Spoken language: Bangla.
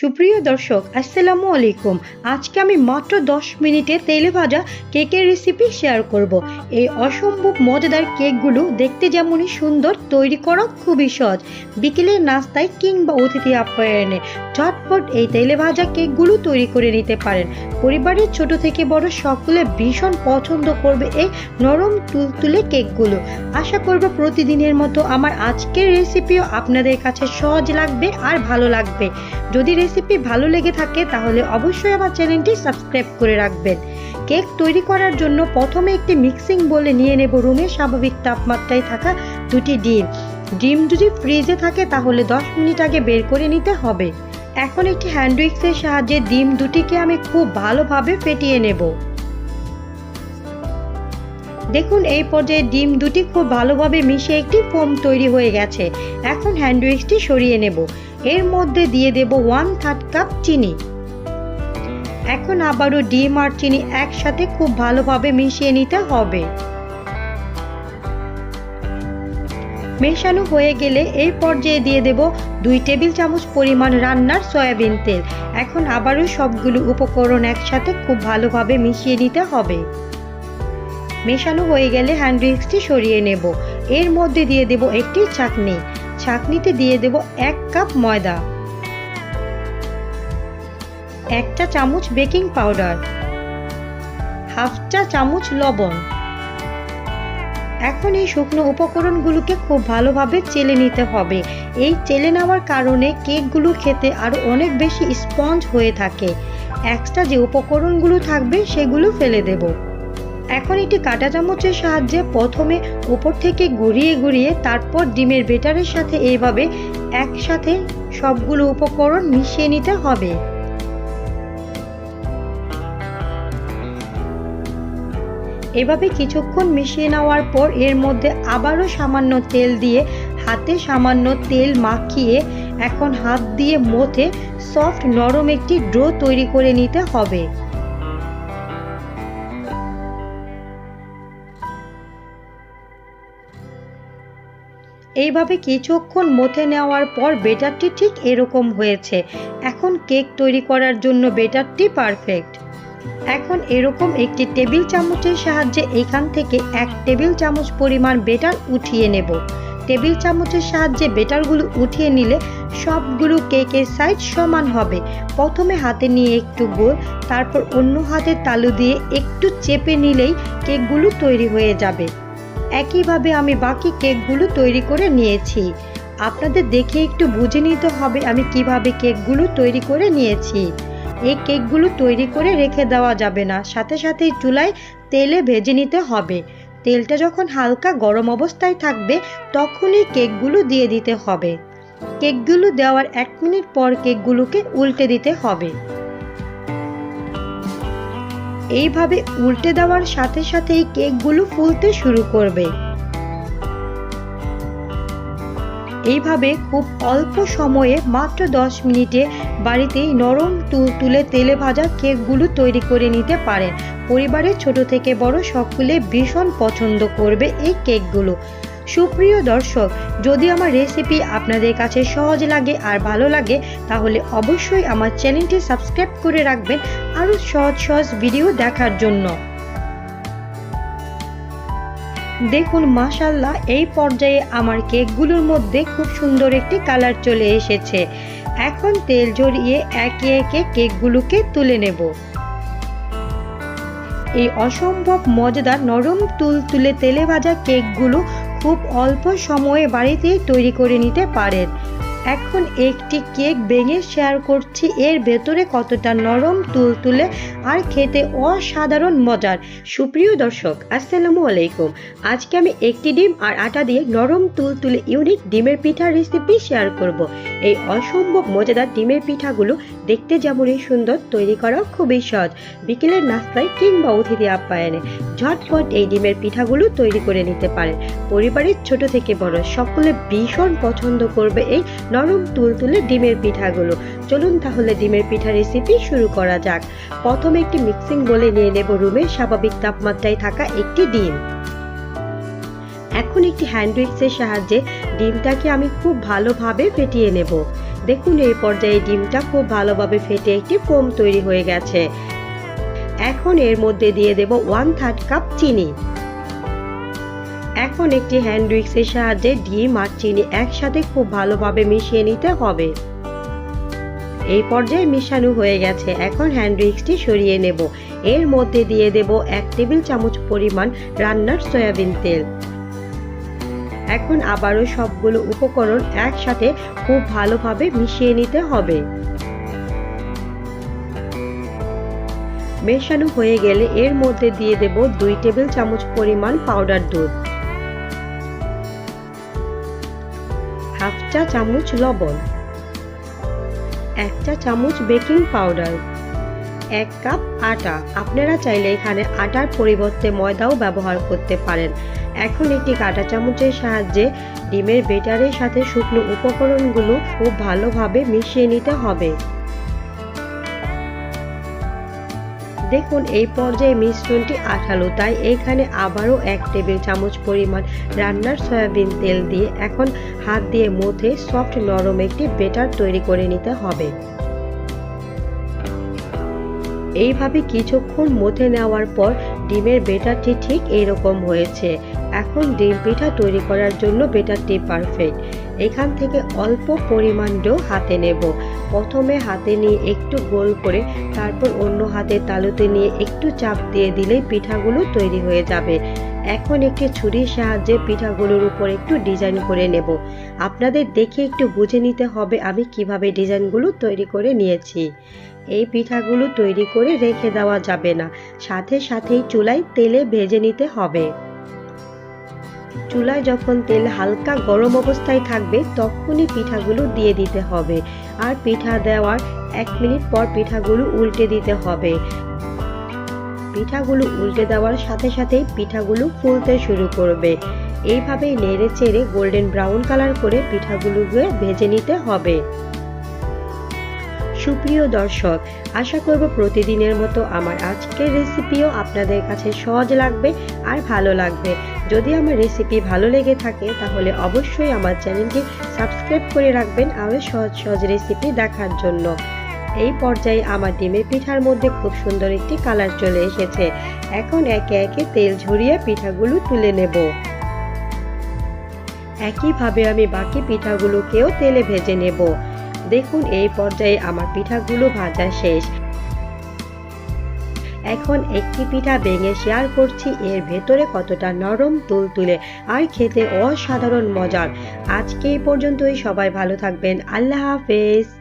সুপ্রিয় দর্শক, আসসালামু আলাইকুম। আজকে আমি মাত্র 10 মিনিটে তেলে ভাজা কেকের রেসিপি শেয়ার করব। এই অসম্ভব মজাদার কেকগুলো দেখতে যেমনই সুন্দর, তৈরি করা খুবই সহজ। বিকেলের নাস্তায় কিংবা অতিথি আপ্যায়নে ঝটপট এই তেলে ভাজা কেকগুলো তৈরি করে নিতে পারেন। পরিবারের ছোট থেকে বড় সকলে ভীষণ পছন্দ করবে এই নরম তুলতুলে কেকগুলো। আশা করব প্রতিদিনের মতো আমার আজকের রেসিপিও আপনাদের কাছে সহজ লাগবে আর ভালো লাগবে। যদি রেসিপি ভালো লেগে থাকে তাহলে অবশ্যই আমার চ্যানেলটি সাবস্ক্রাইব করে রাখবেন। কেক তৈরি করার জন্য প্রথমে একটি মিক্সিং বলে নিয়ে নেব রুমে স্বাভাবিক তাপমাত্রায় থাকা দুটি ডিম। ডিম যদি ফ্রিজে থাকে তাহলে 10 মিনিট আগে বের করে নিতে হবে। এখন একটি হ্যান্ড উইক্সের সাহায্যে ডিম দুটিকে আমি খুব ভালোভাবে ফেটিয়ে নেব। দেখুন, এই পর্যায়ে ডিম দুটি খুব ভালোভাবে মিশে একটি ফোম তৈরি হয়ে গেছে। এখন হ্যান্ড উইক্সটি সরিয়ে নেব। এর মধ্যে দিয়ে দেব ওয়ান থার্ড কাপ চিনি। এখন আবারও ডিম আর চিনি একসাথে খুব ভালোভাবে মিশিয়ে নিতে হবে। মেশানো হয়ে গেলে এই পর্যায়ে দিয়ে দেব দুই টেবিল চামচ পরিমাণ রান্নার সয়াবিন তেল। এখন আবারও সবগুলো উপকরণ একসাথে খুব ভালোভাবে মিশিয়ে নিতে হবে। মেশানো হয়ে গেলে হ্যান্ড উইক্সটি সরিয়ে নেব। এর মধ্যে দিয়ে দেব একটি চাকনি ছাঁকনিতে দিয়ে দেব এক কাপ ময়দা। একটা চামচ বেকিং পাউডার। হাফ চা চামচ লবণ। এখন এই শুকনো উপকরণগুলোকে খুব ভালোভাবে চেলে নিতে হবে। এই চেলে নেওয়ার কারণে কেকগুলো খেতে আরও অনেক বেশি স্পঞ্জ হয়ে থাকে। এক্সট্রা যে উপকরণগুলো থাকবে সেগুলো ফেলে দেব। এখন একটি কাঁটা চামচের সাহায্যে প্রথমে উপর থেকে ঘুরিয়ে ঘুরিয়ে, তারপর ডিমের বেটারের সাথে এইভাবে একসাথে সবগুলো উপকরণ মিশিয়ে নিতে হবে। এভাবে কিছুক্ষণ মিশিয়ে নেওয়ার পর এর মধ্যে আবারও সামান্য তেল দিয়ে, হাতে সামান্য তেল মাখিয়ে, এখন হাত দিয়ে মথে সফট নরম একটি ড্রো তৈরি করে নিতে হবে। এইভাবে কিছুক্ষণ মথে নেওয়ার পর বেটারটি ঠিক এরকম হয়েছে। এখন কেক তৈরি করার জন্য বেটারটি পারফেক্ট। এখন এরকম একটি টেবিল চামচের সাহায্যে এখান থেকে এক টেবিল চামচ পরিমাণ বেটার উঠিয়ে নেব। টেবিল চামচের সাহায্যে বেটারগুলো উঠিয়ে নিলে সবগুলো কেকের সাইজ সমান হবে। প্রথমে হাতে নিয়ে একটু গোল, তারপর অন্য হাতের তালু দিয়ে একটু চেপে নিলেই কেকগুলো তৈরি হয়ে যাবে। একইভাবে আমি বাকি কেকগুলো তৈরি করে নিয়েছি। আপনাদের দেখে একটু বুঝে নিতে হবে আমি কীভাবে কেকগুলো তৈরি করে নিয়েছি। এই কেকগুলো তৈরি করে রেখে দেওয়া যাবে না, সাথে সাথেই চুলায় তেলে ভেজে নিতে হবে। তেলটা যখন হালকা গরম অবস্থায় থাকবে, তখনই কেকগুলো দিয়ে দিতে হবে। কেকগুলো দেওয়ার এক মিনিট পর কেকগুলোকে উল্টে দিতে হবে। এইভাবে উল্টে দেওয়ার সাথে সাথেই কেকগুলো ফুলতে শুরু করবে। এইভাবে খুব অল্প সময়ে মাত্র 10 মিনিটে বাড়িতেই নরম তুলে তেলে ভাজা কেকগুলো তৈরি করে নিতে পারেন। পরিবারের ছোট থেকে বড় সকলে ভীষণ পছন্দ করবে এই কেকগুলো। সুপ্রিয় দর্শক, যদি আমার রেসিপি আপনাদের কাছে সহজ লাগে আর ভালো লাগে, তাহলে অবশ্যই আমার চ্যানেলটি সাবস্ক্রাইব করে রাখবেন আরও সহজ সহজ ভিডিও দেখার জন্য। দেখুন মাশাল্লাহ এই পর্যায়ে আমার কেকগুলোর মধ্যে খুব সুন্দর একটি কালার চলে এসেছে। এখন তেল জড়িয়ে একে একে কেকগুলোকে তুলে নেব। এই অসম্ভব মজাদার নরম তুল তুলে তেলে ভাজা কেকগুলো খুব অল্প সময়ে বাড়িতেই তৈরি করে নিতে পারেন। এখন একটি কেক ভেঙে শেয়ার করছি। এর ভেতরে কতটা নরম তুলতুলে আর খেতে অসাধারণ মজার। সুপ্রিয় দর্শক, আসসালামু আলাইকুম। আজকে আমি একটি ডিম আর আটা দিয়ে নরম তুলতুলে ইউনিক ডিমের পিঠার রেসিপি শেয়ার করব। এই অসম্ভব মজাদার ডিমের পিঠাগুলো দেখতে যেমনই সুন্দর, তৈরি করা খুবই সহজ। বিকেলের নাস্তায় কিংবা অতিথি আপ্যায়নে ঝটপট এই ডিমের পিঠাগুলো তৈরি করে নিতে পারেন। পরিবারের ছোট থেকে বড় সকলে ভীষণ পছন্দ করবে এই নরম তুলতুলে ডিমের পিঠাগুলো। চলুন তাহলে ডিমের পিঠা রেসিপি শুরু করা যাক। প্রথমে একটি মিক্সিং বলে নিয়ে নেব রুমের স্বাভাবিক তাপমাত্রায় থাকা একটি ডিম। এখন একটি হ্যান্ড উইক্সের সাহায্যে ডিমটাকে আমি খুব ভালোভাবে ফেটিয়ে নেব। দেখুন, এই পর্যায়ে ডিমটা খুব ভালোভাবে ফেটে একটি ফোম তৈরি হয়ে গেছে। এখন এর মধ্যে দিয়ে দেব ওয়ান থার্ড কাপ চিনি। এখন একটি হ্যান্ড উইক্সের সাহায্যে ডিম আর চিনি একসাথে খুব ভালোভাবে মিশিয়ে নিতে হবে। এই পর্যায়ে মিশানো হয়ে গেছে। এখন হ্যান্ড উইক্সটি সরিয়ে নেব। এর মধ্যে দিয়ে দেব এক টেবিল চামচ পরিমাণ রান্নার সয়াবিন তেল। এখন আবারও সবগুলো উপকরণ একসাথে খুব ভালোভাবে মিশিয়ে নিতে হবে। মেশানো হয়ে গেলে এর মধ্যে দিয়ে দেব দুই টেবিল চামচ পরিমাণ পাউডার দুধ। চা চামচ লবণ এক চা চামচ বেকিং পাউডার, এক কাপ আটা। আপনারা চাইলে এখানে আটার পরিবর্তে ময়দাও ব্যবহার করতে পারেন। এখন একটি কাঁটা চামচের সাহায্যে ডিমের বেটারের সাথে শুকনো উপকরণগুলো খুব ভালোভাবে মিশিয়ে নিতে হবে। দেখুন, এই পর্যায়ে মিশ্রণটি আঠালো, তাই এখানে আবারও এক টেবিল চামচ পরিমাণ রান্নার সয়াবিন তেল দিয়ে এখন হাত দিয়ে মধ্যে সফট নরম একটি বেটার তৈরি করে নিতে হবে। এইভাবে কিছুক্ষণ মধ্যে নেওয়ার পর ডিমের বেটারটি ঠিক এইরকম হয়েছে। এখন ডিম পিঠা তৈরি করার জন্য বেটারটি পারফেক্ট। এখান থেকে অল্প পরিমাণ ডো হাতে নেব। প্রথমে হাতে নিয়ে একটু গোল করে তারপর অন্য হাতে তালুতে নিয়ে একটু চাপ দিয়ে দিলেই পিঠাগুলো তৈরি হয়ে যাবে। এখন একটি ছুরির সাহায্যে পিঠাগুলোর উপর একটু ডিজাইন করে নেব। আপনাদের দেখে একটু বুঝে নিতে হবে আমি কীভাবে ডিজাইনগুলো তৈরি করে নিয়েছি। এই পিঠাগুলো তৈরি করে রেখে দেওয়া যাবে না। সাথে সাথেই চুলায় তেলে ভেজে নিতে হবে। চুলায় যখন তেল হালকা গরম অবস্থায় থাকবে, তখনই পিঠাগুলো দিয়ে দিতে হবে। আর পিঠা দেওয়ার এক মিনিট পর পিঠাগুলো উল্টে দিতে হবে। পিঠাগুলো উল্টে দেওয়ার সাথে সাথেই পিঠাগুলো ফুলতে শুরু করবে। এইভাবেই নেড়ে চেড়ে গোল্ডেন ব্রাউন কালার করে পিঠাগুলোকে ভেজে নিতে হবে। সুপ্রিয় দর্শক, আশা করব প্রতিদিনের মতো আমার আজকের রেসিপিও আপনাদের কাছে সহজ লাগবে আর ভালো লাগবে। যদি আমার রেসিপি ভালো লেগে থাকে, তাহলে অবশ্যই আমার চ্যানেলটি সাবস্ক্রাইব করে রাখবেন আরও সহজ সহজ রেসিপি দেখার জন্য। এই পর্যায়ে আমার ডিমের পিঠার মধ্যে খুব সুন্দর একটি কালার চলে এসেছে। এখন একে একে তেল ঝরিয়ে পিঠাগুলো তুলে নেব। একইভাবে আমি বাকি পিঠাগুলোকেও তেলে ভেজে নেব। দেখুন এই পর্যায়ে আমার পিঠাগুলো ভাজা শেষ। এখন একটি পিঠা ভেঙে শেয়ার করছি, এর ভেতরে কতটা নরম তুল তুলে, আর খেতে অসাধারণ মজার। আজকে এই পর্যন্তই, সবাই ভালো থাকবেন, আল্লাহ হাফেজ।